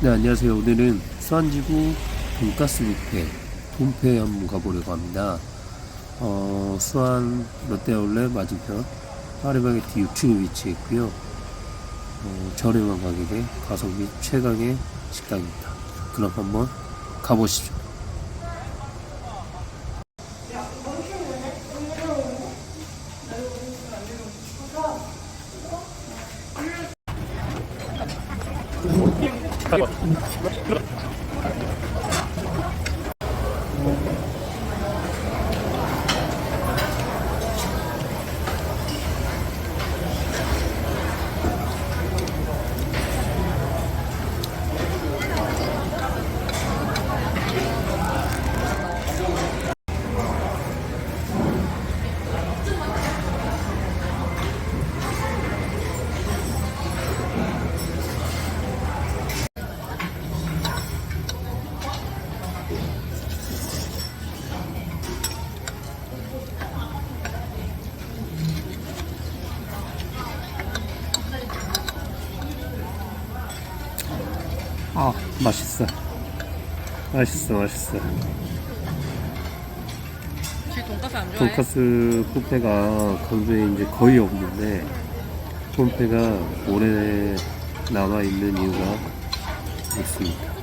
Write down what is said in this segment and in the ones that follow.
네, 안녕하세요. 오늘은 수안지구 돈가스 뷔페, 돈페에 한번 가보려고 합니다. 어, 수안 롯데아울렛 맞은편 파리바게티 6층에 위치해 있고요. 어, 저렴한 가격에 가성비 최강의 식당입니다. 그럼 한번 가보시죠. 번. 아, 맛있어. 맛있어, 맛있어. 지 돈가스 안 좋아해? 돈가스 뷔페가 강주에 이제 거의 없는데 뷔페가 오래 남아 있는 이유가 있습니다.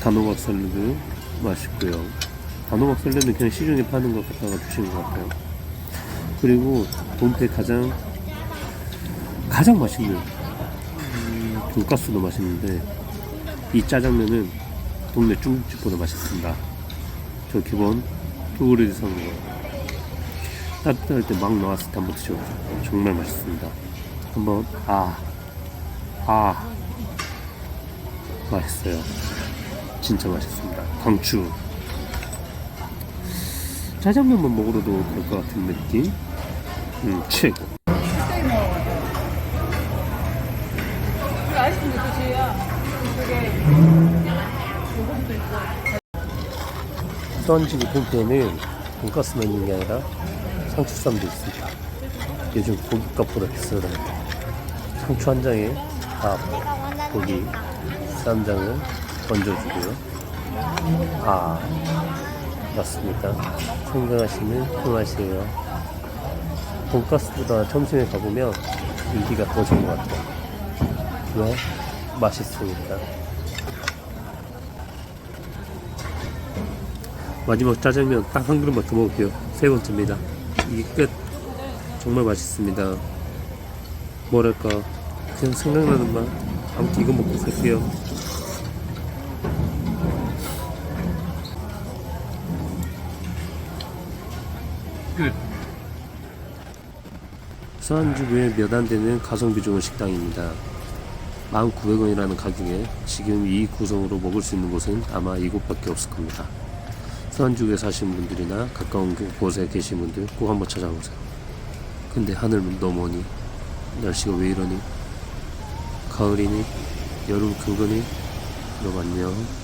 단호박 샐러드 맛있고요. 단호박 샐러드는 그냥 시중에 파는 것 갖다가 주신 것 같아요. 그리고 돈페 가장 가장 맛있는 음, 돈가스도 맛있는데 이 짜장면은 동네 중국집보다 맛있습니다. 저 기본 뚜그레드 사는 거 따뜻할 때 막 나왔을 때 한번 드셔보세요. 정말 맛있습니다. 한번 아 아, 맛있어요. 진짜 맛있습니다. 강추. 짜장면만 먹으러도 될 것 같은 느낌? 음 최고 우리 아이스크림 그치야 그게 요거도 있고 수원지구 홈페이는 돈가스만 있는 게 아니라 상추쌈도 있습니다. 요즘 고깃값보다 비싸다. 상추 한 장에 밥, 고기, 쌈장을 얹어주고요. 아, 맞습니다. 생각하시는 그 맛이에요. 돈가스보다 점심에 가보면 인기가 더 좋은 것 같아요. 왜? 맛있으니까. 마지막 짜장면 딱 한 그릇만 더 먹을게요. 세 번째입니다. 이게 끝. 정말 맛있습니다. 뭐랄까. 그냥 생각나는 맛. 아무튼 이거 먹고 갈게요. 끝. 수안주구에 몇 안 되는 가성비 좋은 식당입니다. 1,900원이라는 가격에 지금 이 구성으로 먹을 수 있는 곳은 아마 이곳밖에 없을 겁니다. 수안주에 사시는 분들이나 가까운 곳에 계신 분들 꼭 한번 찾아보세요. 근데 하늘은 너무 오니 날씨가 왜 이러니 가을이니 여름 그거니 그럼 안녕.